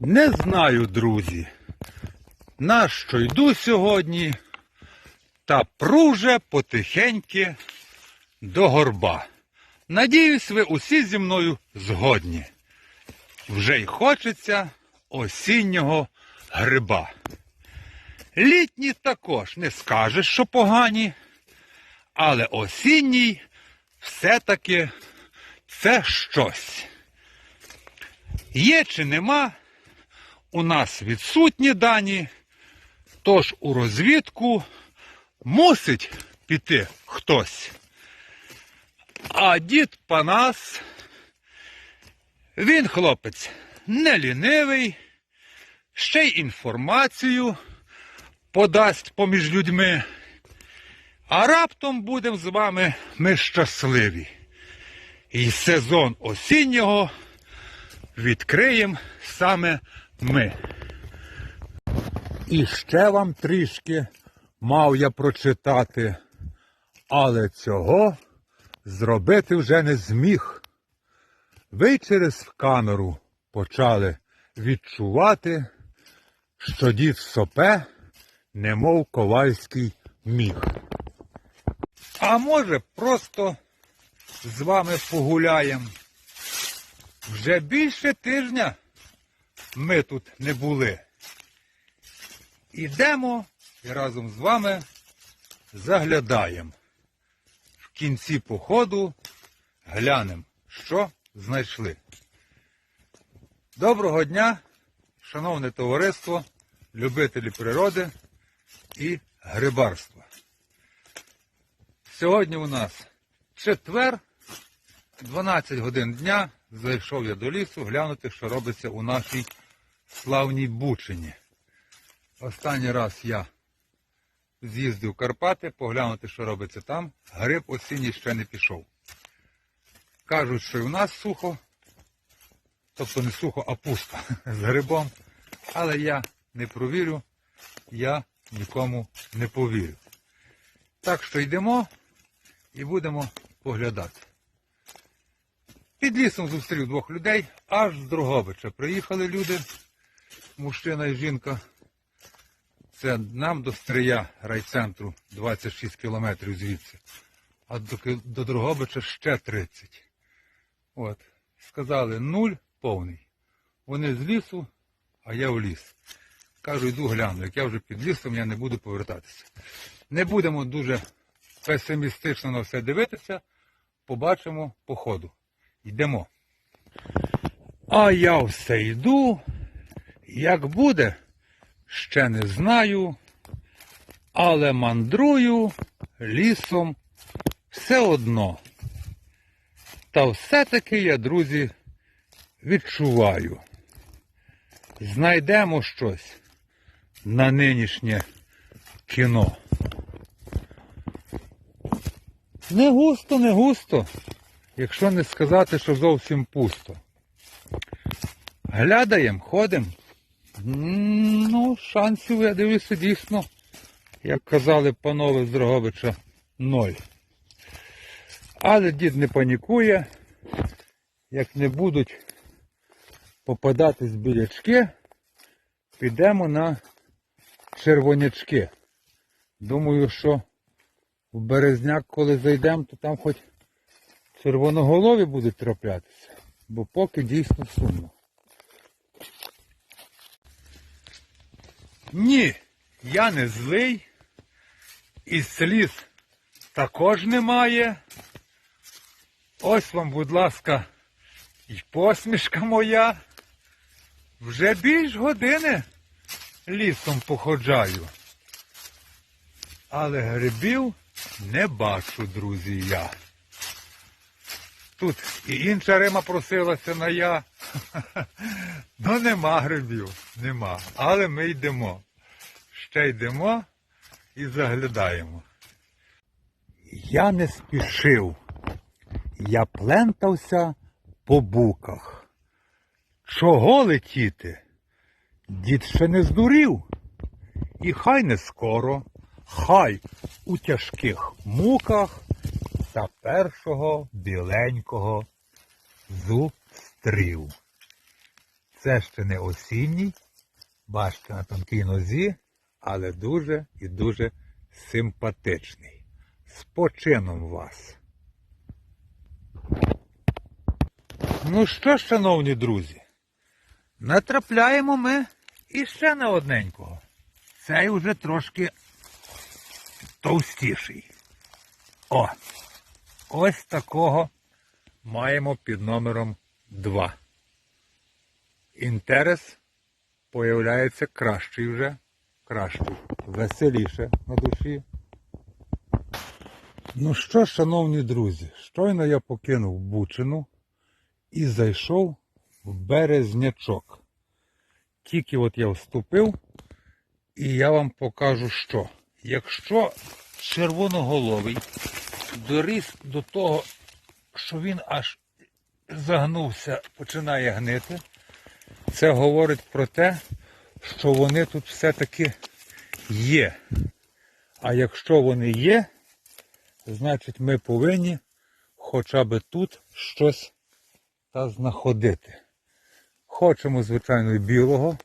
Не знаю, друзі, на що йду сьогодні, та пруже потихеньки до горба. Надіюсь, ви усі зі мною згодні. Вже й хочеться осіннього гриба. Літні також не скажеш, що погані, але осінній все-таки це щось. Є чи нема, у нас відсутні дані, тож у розвідку мусить піти хтось. А дід Панас, він хлопець не лінивий, ще й інформацію подасть поміж людьми. А раптом будемо з вами ми щасливі. І сезон осіннього відкриємо саме ми. І ще вам трішки мав я прочитати, але цього зробити вже не зміг. Ви через камеру почали відчувати, що дід сопе, немов ковальський міг. А може, просто з вами погуляємо. Вже більше тижня ми тут не були. Ідемо і разом з вами заглядаємо. В кінці походу глянемо, що знайшли. Доброго дня, шановне товариство, любителі природи і грибарства. Сьогодні у нас четвер, 12 годин дня. Зайшов я до лісу глянути, що робиться у нашій славній Бучині. Останній раз я з'їздив в Карпати, поглянути, що робиться там. Гриб осінній ще не пішов. Кажуть, що і у нас сухо, тобто не сухо, а пусто з грибом. Але я не провірю, я нікому не повірю. Так що йдемо і будемо поглядати. Під лісом зустрів двох людей, аж з Дрогобича. Приїхали люди, мужчина і жінка. Це нам до Стрия райцентру 26 кілометрів звідси, а до, до Дрогобича ще 30. От. Сказали, нуль повний. Вони з лісу, а я в ліс. Кажу, йду гляну. Як я вже під лісом, я не буду повертатися. Не будемо дуже песимістично на все дивитися. Побачимо по ходу. Йдемо. А я все йду. Як буде, ще не знаю. Але мандрую лісом все одно. Та все-таки я, друзі, відчуваю. Знайдемо щось на нинішнє кіно. Не густо, не густо, якщо не сказати, що зовсім пусто. Глядаємо, ходимо. Ну, шансів, я дивлюся, дійсно, як казали панове з Дрогобича, ноль. Але дід не панікує, як не будуть попадатись білячки, підемо на червонячки. Думаю, що в березняк, коли зайдемо, то там хоч червоноголові будуть траплятися, бо поки дійсно сумно. Ні, я не злий, і сліз також немає. Ось вам, будь ласка, і посмішка моя. Вже більш години лісом походжаю. Але грибів не бачу, друзі, я. Тут і інша Рима просилася на я. Ну нема грибів, нема. Але ми йдемо. Ще йдемо і заглядаємо. Я не спішив. Я плентався по буках. Чого летіти? Дід ще не здурів. І хай не скоро, хай у тяжких муках та першого біленького зустрів. Це ще не осінній, бачите на тонкій нозі, але дуже і дуже симпатичний. З почином вас. Ну що, шановні друзі, натрапляємо ми іще на одненького. Цей уже трошки товстіший. О! Ось такого маємо під номером 2. Інтерес появляється кращий вже, кращий, веселіше на душі. Ну що, шановні друзі, щойно я покинув Бучину і зайшов в березнячок. Тільки от я вступив, і я вам покажу, що. Якщо червоноголовий доріс до того, що він аж загнувся, починає гнити, це говорить про те, що вони тут все-таки є. А якщо вони є, значить ми повинні хоча б тут щось та знаходити. Хочемо, звичайно, білого.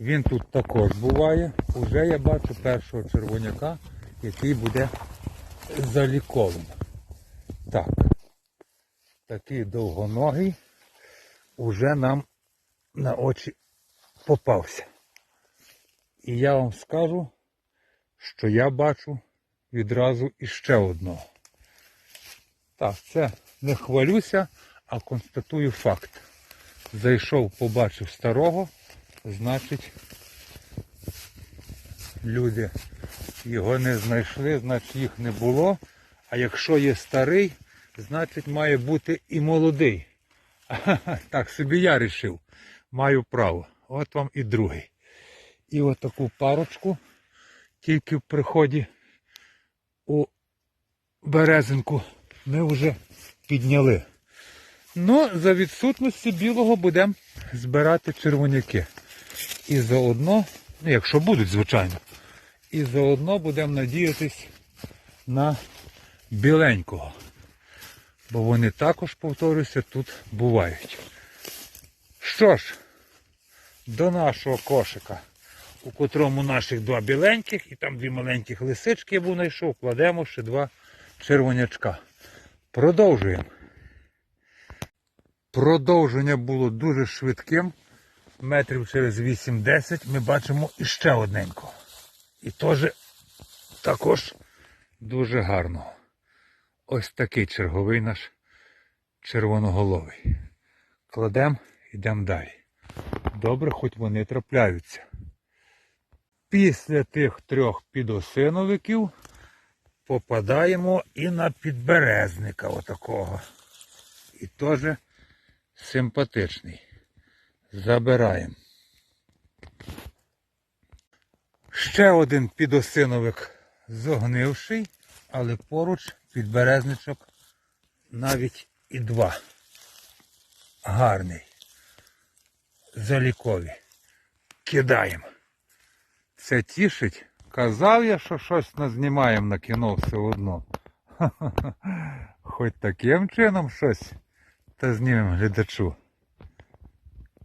Він тут також буває. Уже я бачу першого червоняка, який буде заліковим. Так. Такий довгоногий уже нам на очі попався. І я вам скажу, що я бачу відразу іще одного. Так, це не хвалюся, а констатую факт. Зайшов, побачив старого, значить люди його не знайшли, значить їх не було. А якщо є старий, значить має бути і молодий. Так собі я рішив. Маю право. От вам і другий. І от парочку тільки в приході у березинку ми вже підняли. Ну, за відсутності білого будемо збирати червоняки. І заодно, ну якщо будуть, звичайно, і заодно будемо надіятись на біленького. Бо вони також, повторюся, тут бувають. Що ж, до нашого кошика, у котрому наших два біленьких і там дві маленьких лисички я був знайшов, кладемо ще два червонячка. Продовжуємо. Продовження було дуже швидким. Метрів через 8-10 ми бачимо іще одненького. І теж також дуже гарного. Ось такий черговий наш червоноголовий. Кладемо, йдемо далі. Добре, хоч вони трапляються. Після тих трьох підосиновиків попадаємо і на підберезника отакого. І теж симпатичний. Забираємо. Ще один підосиновик зогнивший, але поруч підберезничок навіть і два. Гарний. Залікові. Кидаємо. Це тішить. Казав я, що щось назнімаємо на кіно все одно. Хоч таким чином щось та знімемо глядачу.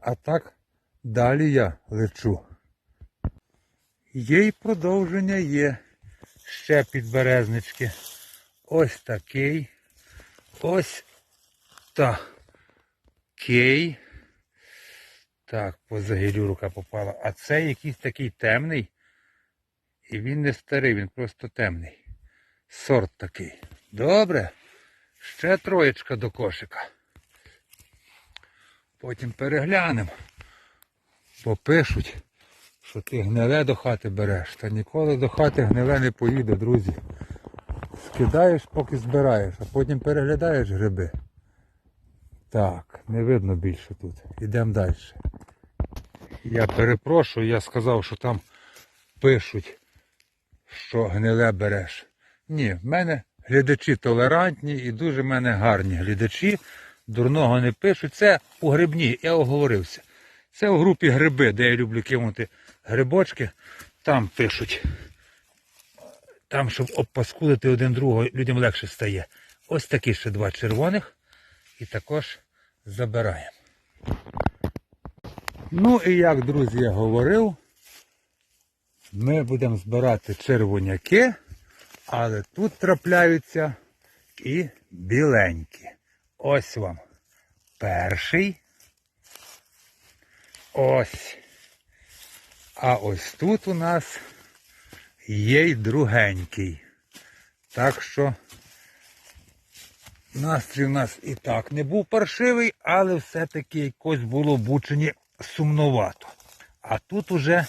А так далі я лечу. Є й продовження є. Ще підберезнички. Ось такий. Ось такий. Так, по загірю рука попала. А це якийсь такий темний. І він не старий, він просто темний. Сорт такий. Добре. Ще троєчка до кошика. Потім переглянемо. Попишуть, що ти гниле до хати береш. Та ніколи до хати гниле не поїде, друзі. Скидаєш, поки збираєш, а потім переглядаєш гриби. Так, не видно більше тут. Йдемо далі. Я перепрошую, я сказав, що там пишуть, що гниле береш. Ні, в мене глядачі толерантні і дуже в мене гарні глядачі. Дурного не пишуть. Це у грибні, я оговорився. Це у групі гриби, де я люблю кинути грибочки. Там пишуть. Там, щоб обпаскудити один другого, людям легше стає. Ось такі ще два червоних. І також забираємо. Ну і як, друзі, я говорив, ми будемо збирати червоняки, але тут трапляються і біленькі. Ось вам перший. Ось. А ось тут у нас є й другенький. Так що настрій у нас і так не був паршивий, але все-таки якось було в Бучині сумновато. А тут уже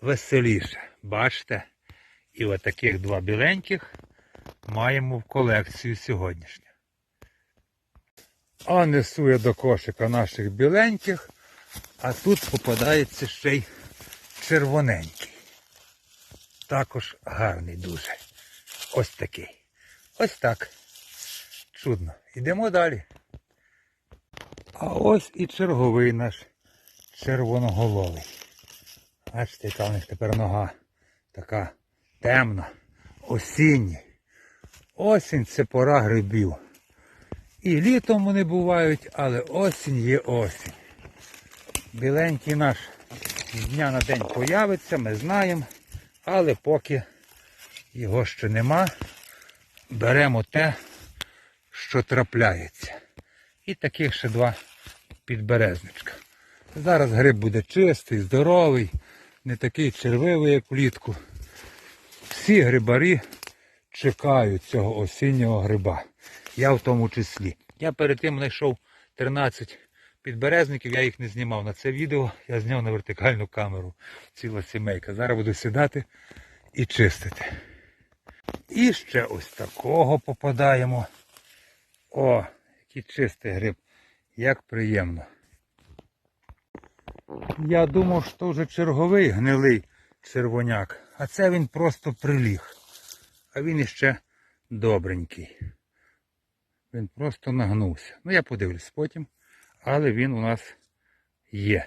веселіше. Бачите? І отаких два біленьких маємо в колекцію сьогоднішню. А несу я до кошика наших біленьких, а тут попадається ще й червоненький. Також гарний дуже. Ось такий. Ось так. Чудно. Йдемо далі. А ось і черговий наш червоноголовий. Бачите, яка в них тепер нога така темна, осіння. Осінь це пора грибів. І літом вони бувають, але осінь є осінь. Біленький наш з дня на день появиться, ми знаємо, але поки його ще нема, беремо те, що трапляється. І таких ще два підберезничка. Зараз гриб буде чистий, здоровий, не такий червивий, як влітку. Всі грибарі чекають цього осіннього гриба. Я в тому числі. Я перед тим знайшов 13 підберезників, я їх не знімав на це відео, я зняв на вертикальну камеру. Ціла сімейка. Зараз буду сідати і чистити. І ще ось такого попадаємо. О, який чистий гриб. Як приємно. Я думав, що вже черговий гнилий червоняк, а це він просто приліг. А він іще добренький. Він просто нагнувся. Ну я подивлюсь потім, але він у нас є.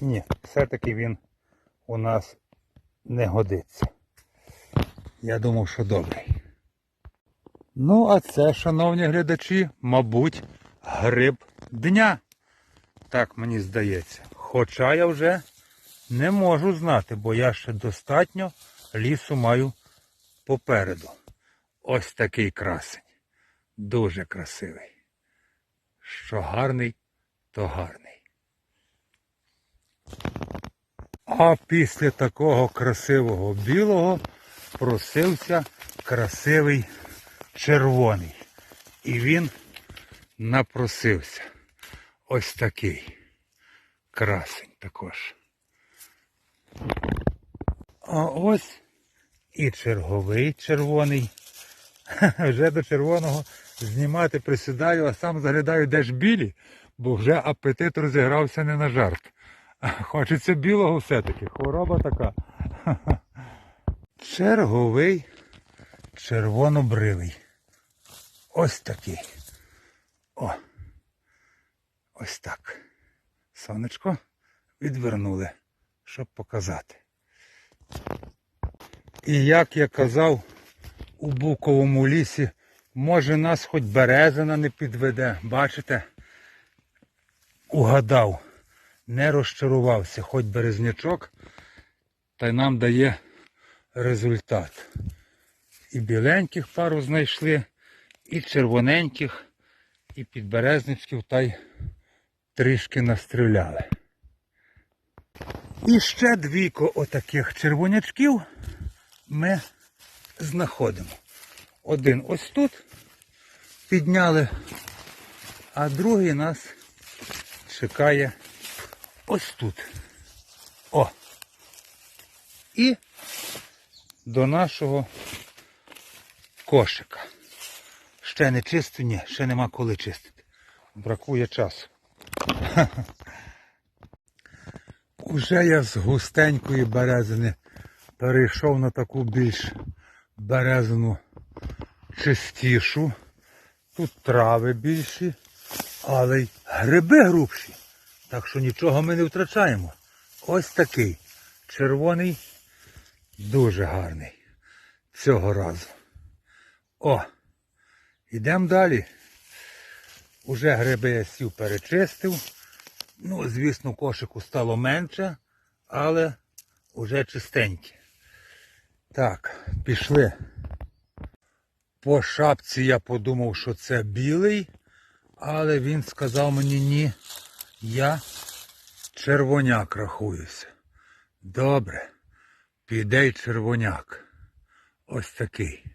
Ні, все-таки він у нас не годиться. Я думав, що добрий. Ну, а це, шановні глядачі, мабуть, гриб дня. Так мені здається. Хоча я вже не можу знати, бо я ще достатньо лісу маю попереду. Ось такий красень. Дуже красивий. Що гарний, то гарний. А після такого красивого білого просився красивий червоний. І він напросився. Ось такий красень також. А ось і черговий червоний. Вже до червоного знімати присідаю, а сам заглядаю, де ж білі, бо вже апетит розігрався не на жарт. Хочеться білого все-таки. Хвороба така. Черговий червонобривий. Ось такий. О. Ось так. Сонечко відвернули, щоб показати. І як я казав, у буковому лісі, може нас хоч березина не підведе. Бачите? Угадав, не розчарувався, хоч березнячок, та й нам дає результат. І біленьких пару знайшли, і червоненьких, і підберезничків та й трішки настріляли. І ще двійко отаких червонячків ми знаходимо. Один ось тут підняли, а другий нас чекає ось тут. О! І до нашого кошика. Ще не чисто, ні, ще нема коли чистити. Бракує часу. Уже я з густенької березини перейшов на таку більш березину чистішу. Тут трави більші, але й гриби грубші. Так що нічого ми не втрачаємо. Ось такий червоний, дуже гарний. Цього разу. О! Йдемо далі. Уже гриби я сів перечистив. Ну, звісно, кошику стало менше, але уже чистенькі. Так, пішли. По шапці я подумав, що це білий, але він сказав мені ні, я червоняк рахуюся. Добре, піде й червоняк. Ось такий.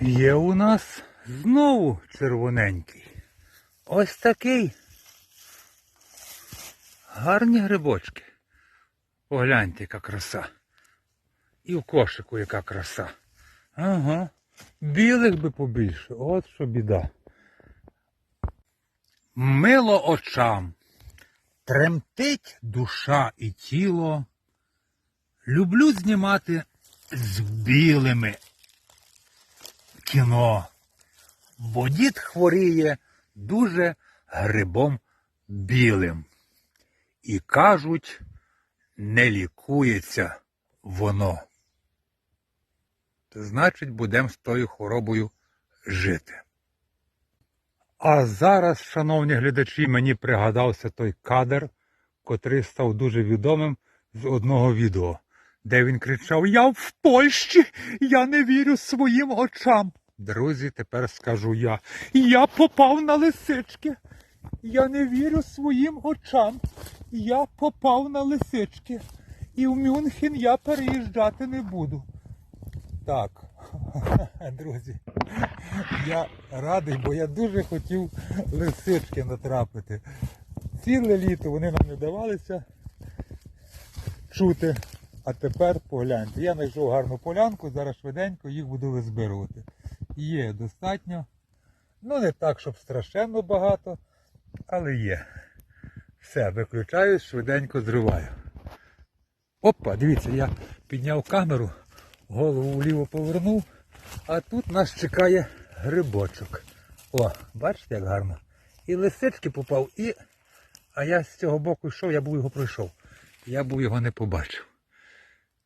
Є у нас знову червоненький. Ось такий. Гарні грибочки. Погляньте, яка краса. І в кошику яка краса. Ага. Білих би побільше. От що біда. Мило очам. Тремтить душа і тіло. Люблю знімати з білими кіно. Бо дід хворіє дуже грибом білим. І кажуть, не лікується воно. Значить, будемо з тою хворобою жити. А зараз, шановні глядачі, мені пригадався той кадр, котрий став дуже відомим з одного відео, де він кричав: Я в Польщі, я не вірю своїм очам. Друзі, тепер скажу я. Я попав на лисички. Я не вірю своїм очам. Я попав на лисички. І в Мюнхен я переїжджати не буду. Так, друзі, я радий, бо я дуже хотів лисички натрапити. Ціле літо вони нам не давалися чути. А тепер погляньте. Я знайшов гарну полянку, зараз швиденько їх буду визбирувати. Є достатньо. Ну не так, щоб страшенно багато, але є. Все, виключаю, швиденько зриваю. Опа, дивіться, я підняв камеру, голову вліво повернув, а тут нас чекає грибочок. О, бачите, як гарно. І лисички попав, і. А я з цього боку йшов, я був його пройшов. Я був його не побачив.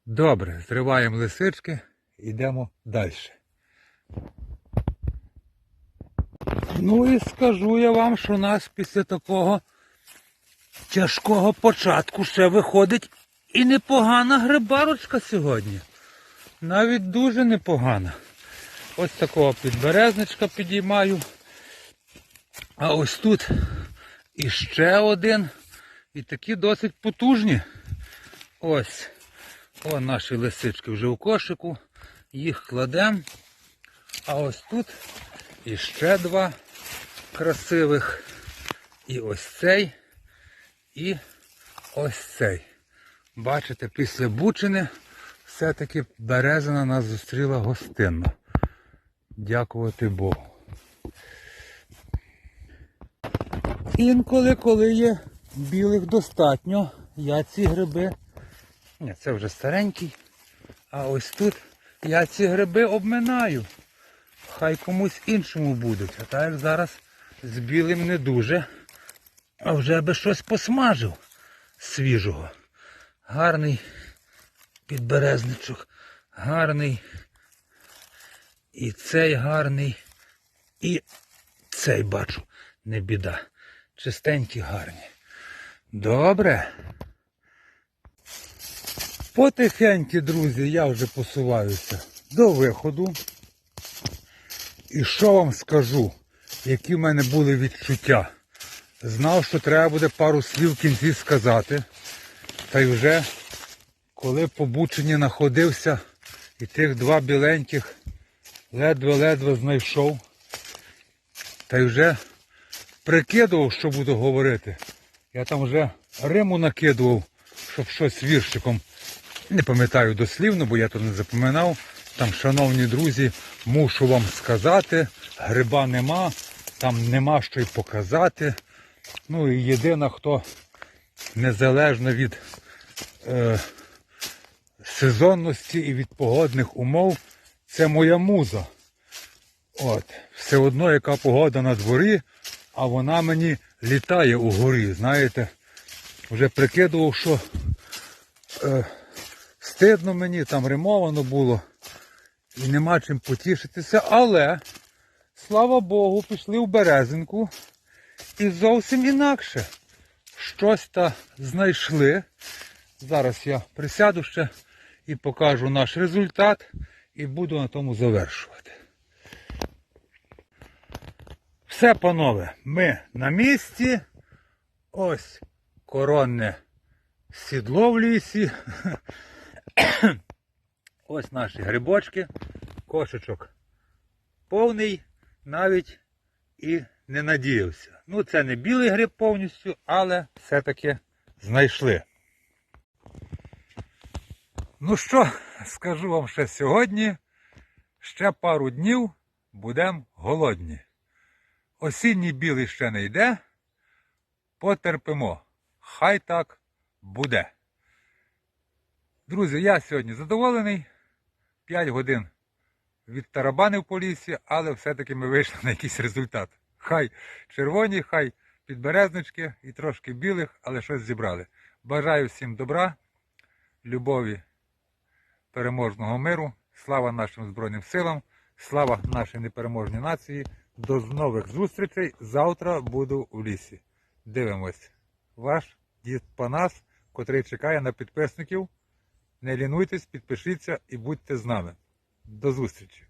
Добре, зриваємо лисички, йдемо далі. Ну і скажу я вам, що нас після такого тяжкого початку ще виходить і непогана грибарочка сьогодні. Навіть дуже непогана. Ось такого підберезничка підіймаю. А ось тут іще один. І такі досить потужні. Ось. О, наші лисички вже у кошику. Їх кладемо. А ось тут іще два красивих. І ось цей. І ось цей. Бачите, після бучини все-таки березина нас зустріла гостинно. Дякувати Богу. Інколи, коли є білих достатньо, я ці гриби. Ні, це вже старенький. А ось тут я ці гриби обминаю. Хай комусь іншому будуть. А так як зараз з білим не дуже. А вже би щось посмажив свіжого. Гарний підберезничок, гарний. І цей гарний. І цей бачу, не біда. Чистенькі гарні. Добре. Потихеньки, друзі, я вже посуваюся до виходу. І що вам скажу, які в мене були відчуття. Знав, що треба буде пару слів в кінці сказати. Та й вже, коли по Бучині знаходився і тих два біленьких ледве-ледве знайшов, та й вже прикидував, що буду говорити. Я там вже Риму накидував, щоб щось віршиком. Не пам'ятаю дослівно, бо я тут не запам'ятав. Там, шановні друзі, мушу вам сказати, гриба нема, там нема що й показати. Ну і єдина, хто незалежно від е, сезонності і від погодних умов, це моя муза. От, все одно, яка погода на дворі, а вона мені літає угорі, знаєте. Вже прикидував, що е, стидно мені, там римовано було і нема чим потішитися, але слава Богу, пішли в Березинку і зовсім інакше. Щось та знайшли. Зараз я присяду ще і покажу наш результат і буду на тому завершувати. Все, панове, ми на місці. Ось коронне сідло в лісі. Ось наші грибочки. Кошечок повний, навіть і не надіявся. Ну, це не білий гриб повністю, але все-таки знайшли. Ну що, скажу вам ще сьогодні, ще пару днів будемо голодні. Осінній білий ще не йде. Потерпимо. Хай так буде. Друзі, я сьогодні задоволений. 5 годин відтарабанив по лісі, але все-таки ми вийшли на якийсь результат. Хай червоні, хай підберезнички і трошки білих, але щось зібрали. Бажаю всім добра, любові, переможного миру. Слава нашим Збройним силам, слава нашій непереможній нації. До нових зустрічей. Завтра буду у лісі. Дивимось. Ваш дід Панас, котрий чекає на підписників. Не лінуйтесь, підпишіться і будьте з нами. До зустрічі!